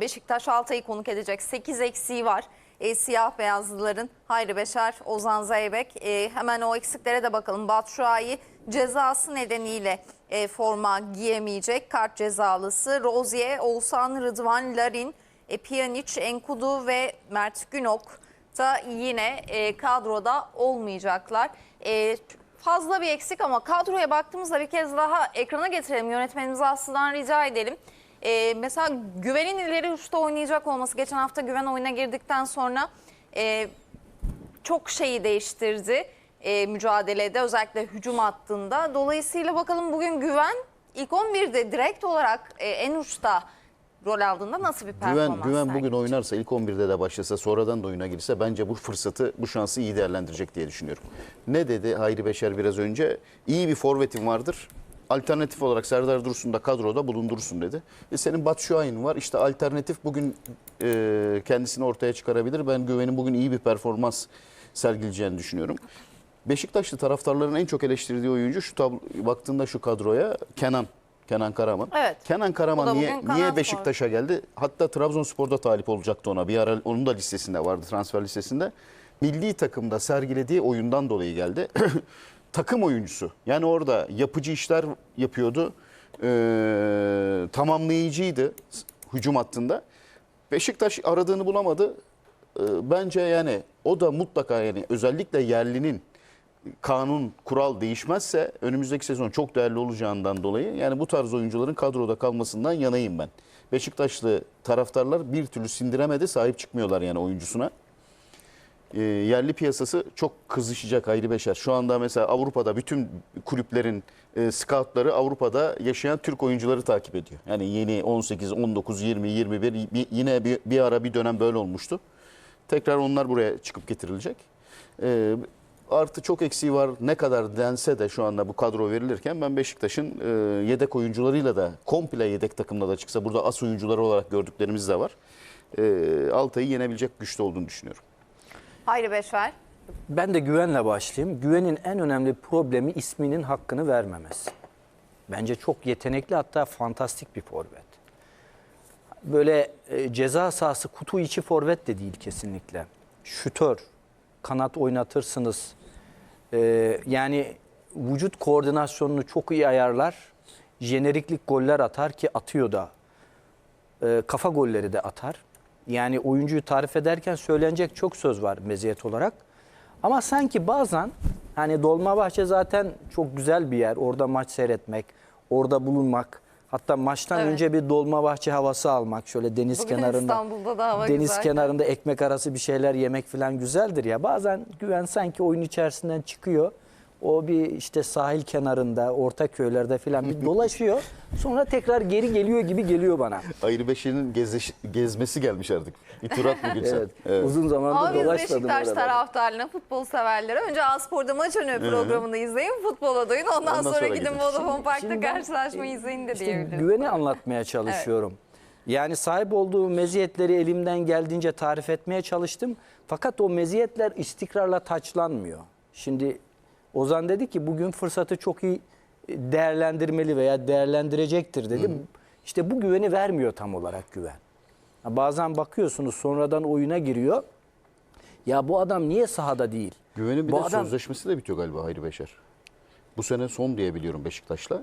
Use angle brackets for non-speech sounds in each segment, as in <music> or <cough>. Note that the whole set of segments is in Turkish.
Beşiktaş Altay'ı konuk edecek. 8 eksiği var. E, siyah beyazlıların Hayri Beşer, Ozan Zeybek. E, hemen o eksiklere de bakalım. Batshuayi cezası nedeniyle e, forma giyemeyecek. Kart cezalısı. Rozier, Oğuzhan, Rıdvan, Larin, e, Pjanic, Enkudu ve Mert Günok da yine e, kadroda olmayacaklar. E, fazla bir eksik ama kadroya baktığımızda bir kez daha ekrana getirelim. Yönetmenimiz Aslı'dan rica edelim. Ee, mesela Güven'in ileri uçta oynayacak olması geçen hafta Güven oyuna girdikten sonra e, çok şeyi değiştirdi e, mücadelede özellikle hücum hattında. Dolayısıyla bakalım bugün Güven ilk 11'de direkt olarak e, en uçta rol aldığında nasıl bir performans Güven, Güven bugün sergileyecek? oynarsa ilk 11'de de başlasa sonradan da oyuna girse bence bu fırsatı bu şansı iyi değerlendirecek diye düşünüyorum. Ne dedi Hayri Beşer biraz önce? İyi bir forvetin vardır. Alternatif olarak Serdar Dursun da kadroda bulundursun dedi. E senin Batshuayi'nin var. İşte alternatif bugün e, kendisini ortaya çıkarabilir. Ben Güven'in bugün iyi bir performans sergileyeceğini düşünüyorum. Beşiktaşlı taraftarların en çok eleştirdiği oyuncu şu tablo, baktığında şu kadroya Kenan. Kenan Karaman. Evet. Kenan Karaman niye, niye. Beşiktaş'a geldi? Hatta Trabzonspor'da talip olacaktı ona. Bir ara onun da listesinde vardı transfer listesinde. Milli takımda sergilediği oyundan dolayı geldi. <clears throat> Takım oyuncusu. Yani orada yapıcı işler yapıyordu. Ee, tamamlayıcıydı hücum hattında. Beşiktaş aradığını bulamadı. Ee, bence yani o da mutlaka yani özellikle yerlinin kanun, kural değişmezse önümüzdeki sezon çok değerli olacağından dolayı yani bu tarz oyuncuların kadroda kalmasından yanayım ben. Beşiktaşlı taraftarlar bir türlü sindiremedi, sahip çıkmıyorlar yani oyuncusuna. Ee, yerli piyasası çok kızışacak Hayri Beşer. Şu anda mesela Avrupa'da bütün kulüplerin e, scoutları Avrupa'da yaşayan Türk oyuncuları takip ediyor. Yani yeni 18, 19, 20, 21 bir- yine bir, bir ara bir dönem böyle olmuştu. Tekrar onlar buraya çıkıp getirilecek. Ee, artı çok eksiği var. Ne kadar dense de şu anda bu kadro verilirken ben Beşiktaş'ın e, yedek oyuncularıyla da komple yedek takımla da çıksa burada as oyuncuları olarak gördüklerimiz de var. E, Altay'ı yenebilecek güçte olduğunu düşünüyorum. Hayri Beşer. Ben de güvenle başlayayım. Güvenin en önemli problemi isminin hakkını vermemesi. Bence çok yetenekli hatta fantastik bir forvet. Böyle e, ceza sahası kutu içi forvet de değil kesinlikle. Şütör, kanat oynatırsınız. E, yani vücut koordinasyonunu çok iyi ayarlar. Jeneriklik goller atar ki atıyor da. E, kafa golleri de atar. Yani oyuncuyu tarif ederken söylenecek çok söz var meziyet olarak. Ama sanki bazen hani Dolmabahçe zaten çok güzel bir yer. Orada maç seyretmek, orada bulunmak. Hatta maçtan Evet. önce bir Dolmabahçe havası almak şöyle deniz Bugün kenarında. İstanbul'da da hava deniz güzel. kenarında ekmek arası bir şeyler yemek falan güzeldir ya. Bazen güven sanki oyun içerisinden çıkıyor. O bir işte sahil kenarında, orta köylerde falan bir dolaşıyor. Sonra tekrar geri geliyor gibi geliyor bana. Hayri Beşer'in geziş- gezmesi gelmiş artık. Bir tur at bugün sen. Evet. Evet. Uzun zamandır Ama biz dolaşmadım Beşiktaş oralarda. taraftarlarına, futbol severlere önce Aspor'da maç önü programını izleyin, futbola doyun. Ondan, Ondan sonra, sonra gidin gidin. Vodafone Park'ta Şimdi ben, karşılaşmayı e, izleyin de işte diyebilirim. Güveni anlatmaya çalışıyorum. Yani sahip olduğu meziyetleri elimden geldiğince tarif etmeye çalıştım. Fakat o meziyetler istikrarla taçlanmıyor. Şimdi Ozan dedi ki bugün fırsatı çok iyi değerlendirmeli veya değerlendirecektir dedim. İşte bu güveni vermiyor tam olarak güven. Bazen bakıyorsunuz sonradan oyuna giriyor. Ya bu adam niye sahada değil? Güven'in bir bu de adam sözleşmesi de bitiyor galiba Hayri Beşer. Bu sene son diye biliyorum Beşiktaş'la.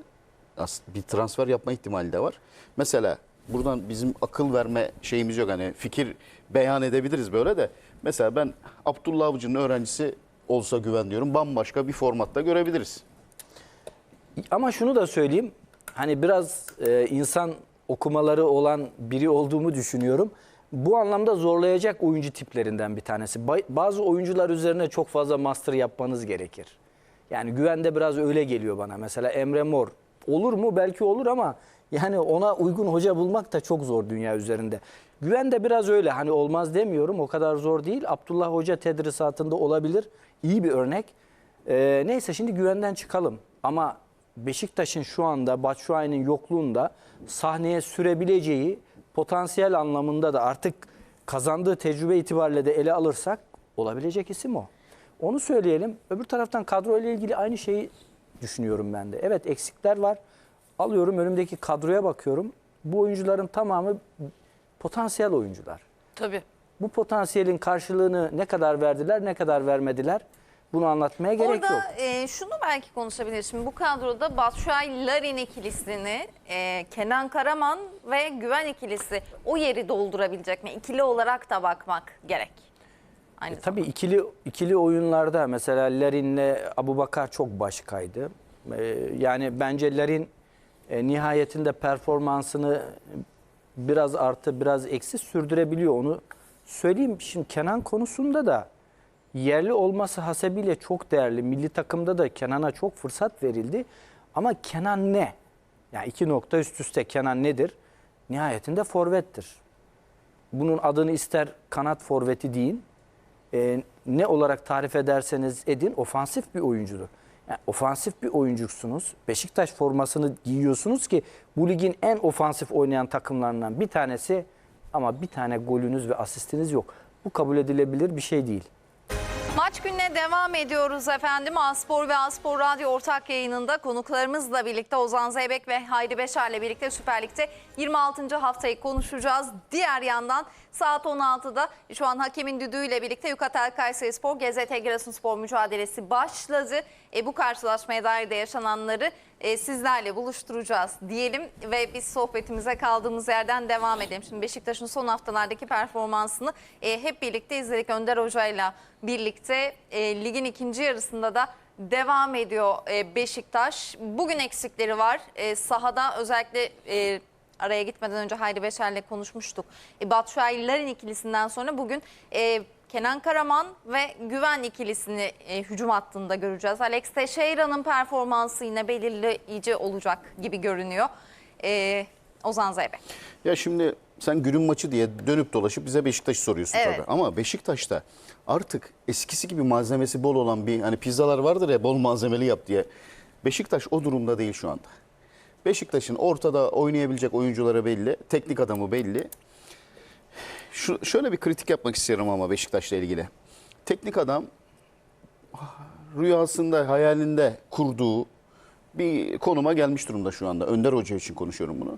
Bir transfer yapma ihtimali de var. Mesela buradan bizim akıl verme şeyimiz yok. Hani fikir beyan edebiliriz böyle de. Mesela ben Abdullah Avcı'nın öğrencisi olsa güven diyorum. Bambaşka bir formatta görebiliriz. Ama şunu da söyleyeyim. Hani biraz e, insan okumaları olan biri olduğumu düşünüyorum. Bu anlamda zorlayacak oyuncu tiplerinden bir tanesi. Ba- Bazı oyuncular üzerine çok fazla master yapmanız gerekir. Yani güvende biraz öyle geliyor bana. Mesela Emre Mor. Olur mu? Belki olur ama yani ona uygun hoca bulmak da çok zor dünya üzerinde. Güven de biraz öyle. Hani olmaz demiyorum. O kadar zor değil. Abdullah Hoca tedrisatında olabilir. İyi bir örnek. Ee, neyse şimdi güvenden çıkalım. Ama Beşiktaş'ın şu anda Batshuayi'nin yokluğunda sahneye sürebileceği potansiyel anlamında da artık kazandığı tecrübe itibariyle de ele alırsak olabilecek isim o. Onu söyleyelim. Öbür taraftan kadro ile ilgili aynı şeyi düşünüyorum ben de. Evet eksikler var. Alıyorum önümdeki kadroya bakıyorum. Bu oyuncuların tamamı potansiyel oyuncular. Tabii. Bu potansiyelin karşılığını ne kadar verdiler, ne kadar vermediler bunu anlatmaya gerek Orada yok. e, şunu belki konuşabiliriz. Şimdi bu kadroda Batshuayi Larin ikilisini, e, Kenan Karaman ve Güven ikilisi o yeri doldurabilecek mi? İkili olarak da bakmak gerek. Aynı E, tabii ikili ikili oyunlarda mesela Larin'le Abubakar çok başkaydı. E, yani bence Larin e, nihayetinde performansını biraz artı biraz eksi sürdürebiliyor onu söyleyeyim. Şimdi Kenan konusunda da yerli olması hasebiyle çok değerli. Milli takımda da Kenan'a çok fırsat verildi. Ama Kenan ne? Yani iki nokta üst üste Kenan nedir? Nihayetinde forvettir. Bunun adını ister kanat forveti deyin, e, ne olarak tarif ederseniz edin ofansif bir oyuncudur. Yani ofansif bir oyuncusunuz. Beşiktaş formasını giyiyorsunuz ki bu ligin en ofansif oynayan takımlarından bir tanesi ama bir tane golünüz ve asistiniz yok. Bu kabul edilebilir bir şey değil. Maç gününe devam ediyoruz efendim. Aspor ve Aspor Radyo ortak yayınında konuklarımızla birlikte Ozan Zeybek ve Hayri Beşer'le birlikte Süper Lig'de 26. haftayı konuşacağız. Diğer yandan saat 16'da şu an hakemin düdüğüyle birlikte Yukatel Kayseri Spor, GZT Giresunspor mücadelesi başladı. E, bu karşılaşmaya dair de yaşananları e, sizlerle buluşturacağız diyelim ve biz sohbetimize kaldığımız yerden devam edelim. Şimdi Beşiktaş'ın son haftalardaki performansını e, hep birlikte izledik Önder Hoca'yla birlikte e, ligin ikinci yarısında da devam ediyor e, Beşiktaş. Bugün eksikleri var. E, sahada özellikle e, araya gitmeden önce Hayri Beşer'le konuşmuştuk. E, Batshuayi Larin ikilisinden sonra bugün e, Kenan Karaman ve Güven ikilisini e, hücum hattında göreceğiz. Alex Teixeira'nın performansı yine belirleyici olacak gibi görünüyor. E, Ozan Zeybek. Ya şimdi sen günün maçı diye dönüp dolaşıp bize Beşiktaş'ı soruyorsun Evet. tabii. Ama Beşiktaş'ta artık eskisi gibi malzemesi bol olan bir hani pizzalar vardır ya bol malzemeli yap diye. Beşiktaş o durumda değil şu anda. Beşiktaş'ın ortada oynayabilecek oyuncuları belli, teknik adamı belli. Şu, şöyle bir kritik yapmak istiyorum ama Beşiktaş'la ilgili. Teknik adam rüyasında, hayalinde kurduğu bir konuma gelmiş durumda şu anda. Önder Hoca için konuşuyorum bunu.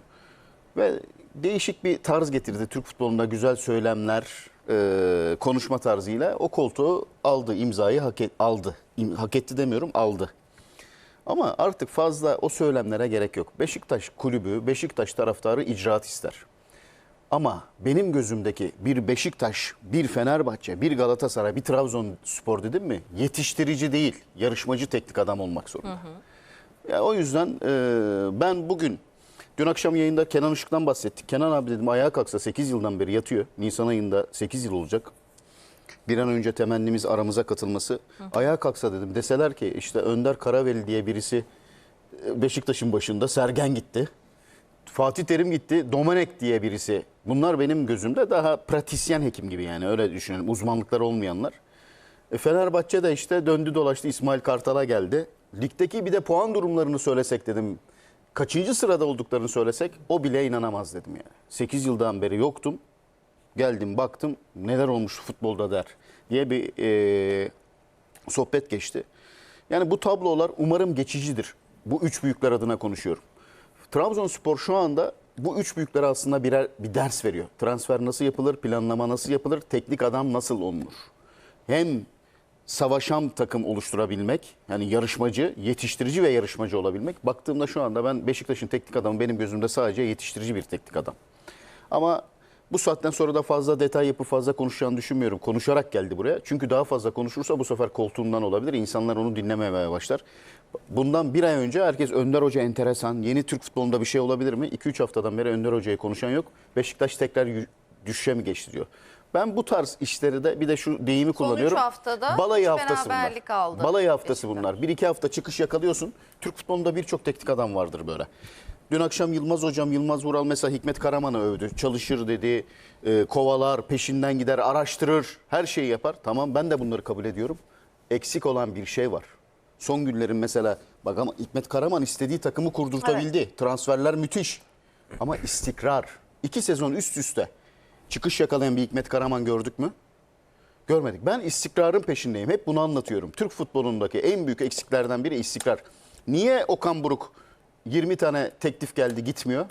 Ve değişik bir tarz getirdi. Türk futbolunda güzel söylemler, e, konuşma tarzıyla o koltuğu aldı, imzayı hak, et- aldı. İm- hak etti demiyorum, aldı. Ama artık fazla o söylemlere gerek yok. Beşiktaş kulübü, Beşiktaş taraftarı icraat ister. Ama benim gözümdeki bir Beşiktaş, bir Fenerbahçe, bir Galatasaray, bir Trabzonspor dedim mi? Yetiştirici değil, yarışmacı teknik adam olmak zorunda. Ya o yüzden e, ben bugün dün akşam yayında Kenan Işık'tan bahsettik. Kenan abi dedim ayağa kalksa 8 yıldan beri yatıyor. Nisan ayında 8 yıl olacak. Bir an önce temennimiz aramıza katılması. Ayağa kalksa dedim. Deseler ki işte Önder Karaveli diye birisi e, Beşiktaş'ın başında Sergen gitti. Fatih Terim gitti. Domenek diye birisi. Bunlar benim gözümde daha pratisyen hekim gibi yani öyle düşünelim. Uzmanlıkları olmayanlar. E, Fenerbahçe de işte döndü dolaştı İsmail Kartal'a geldi. Ligdeki bir de puan durumlarını söylesek dedim. Kaçıncı sırada olduklarını söylesek o bile inanamaz dedim yani. 8 yıldan beri yoktum. Geldim baktım neler olmuş futbolda der diye bir e, sohbet geçti. Yani bu tablolar umarım geçicidir. Bu üç büyükler adına konuşuyorum. Trabzonspor şu anda bu üç büyüklere aslında birer bir ders veriyor. Transfer nasıl yapılır, planlama nasıl yapılır, teknik adam nasıl olunur. Hem savaşan takım oluşturabilmek, yani yarışmacı, yetiştirici ve yarışmacı olabilmek. Baktığımda şu anda ben Beşiktaş'ın teknik adamı benim gözümde sadece yetiştirici bir teknik adam. Ama bu saatten sonra da fazla detay yapıp fazla konuşacağını düşünmüyorum. Konuşarak geldi buraya. Çünkü daha fazla konuşursa bu sefer koltuğundan olabilir. İnsanlar onu dinlememeye başlar. Bundan bir ay önce herkes Önder Hoca enteresan, yeni Türk futbolunda bir şey olabilir mi? 2-3 haftadan beri Önder Hoca'yı konuşan yok. Beşiktaş tekrar düşüşe mi geçti diyor. Ben bu tarz işleri de bir de şu deyimi kullanıyorum. üç haftada Balayı haftası bunlar. aldı Balayı haftası Beşiktaş. bunlar. Bir iki hafta çıkış yakalıyorsun. Türk futbolunda birçok teknik adam vardır böyle. Dün akşam Yılmaz hocam, Yılmaz Vural mesela Hikmet Karaman'ı övdü. Çalışır dedi, e, kovalar, peşinden gider, araştırır, her şeyi yapar. Tamam ben de bunları kabul ediyorum. Eksik olan bir şey var. Son günlerin mesela bak ama Hikmet Karaman istediği takımı kurdurtabildi. Transferler müthiş. Ama istikrar. İki sezon üst üste çıkış yakalayan bir Hikmet Karaman gördük mü? Görmedik. Ben istikrarın peşindeyim. Hep bunu anlatıyorum. Türk futbolundaki en büyük eksiklerden biri istikrar. Niye Okan Buruk 20 tane teklif geldi gitmiyor?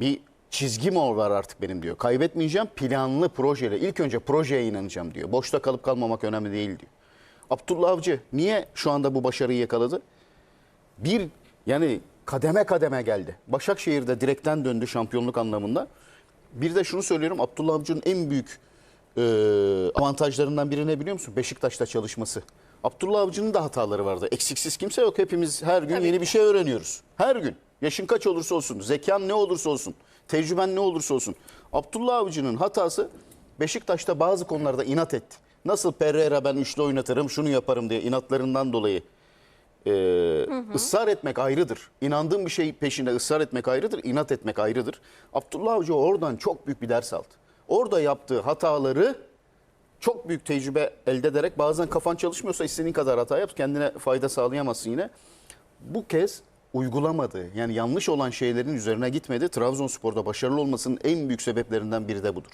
Bir çizgim o var artık benim diyor. Kaybetmeyeceğim planlı projeyle. İlk önce projeye inanacağım diyor. Boşta kalıp kalmamak önemli değil diyor. Abdullah Avcı niye şu anda bu başarıyı yakaladı? Bir yani kademe kademe geldi. Başakşehir'de direkten döndü şampiyonluk anlamında. Bir de şunu söylüyorum Abdullah Avcı'nın en büyük e, avantajlarından biri ne biliyor musun? Beşiktaş'ta çalışması. Abdullah Avcı'nın da hataları vardı. Eksiksiz kimse yok. Hepimiz her gün Tabii yeni ki. bir şey öğreniyoruz. Her gün. Yaşın kaç olursa olsun, zekan ne olursa olsun, tecrüben ne olursa olsun. Abdullah Avcı'nın hatası Beşiktaş'ta bazı konularda inat etti. Nasıl Pereira ben üçlü oynatırım, şunu yaparım diye inatlarından dolayı e, ısrar etmek ayrıdır. İnandığım bir şey peşinde ısrar etmek ayrıdır, inat etmek ayrıdır. Abdullah Avcı oradan çok büyük bir ders aldı. Orada yaptığı hataları çok büyük tecrübe elde ederek bazen kafan çalışmıyorsa istediğin kadar hata yap kendine fayda sağlayamazsın yine. Bu kez uygulamadı. Yani yanlış olan şeylerin üzerine gitmedi. Trabzonspor'da başarılı olmasının en büyük sebeplerinden biri de budur.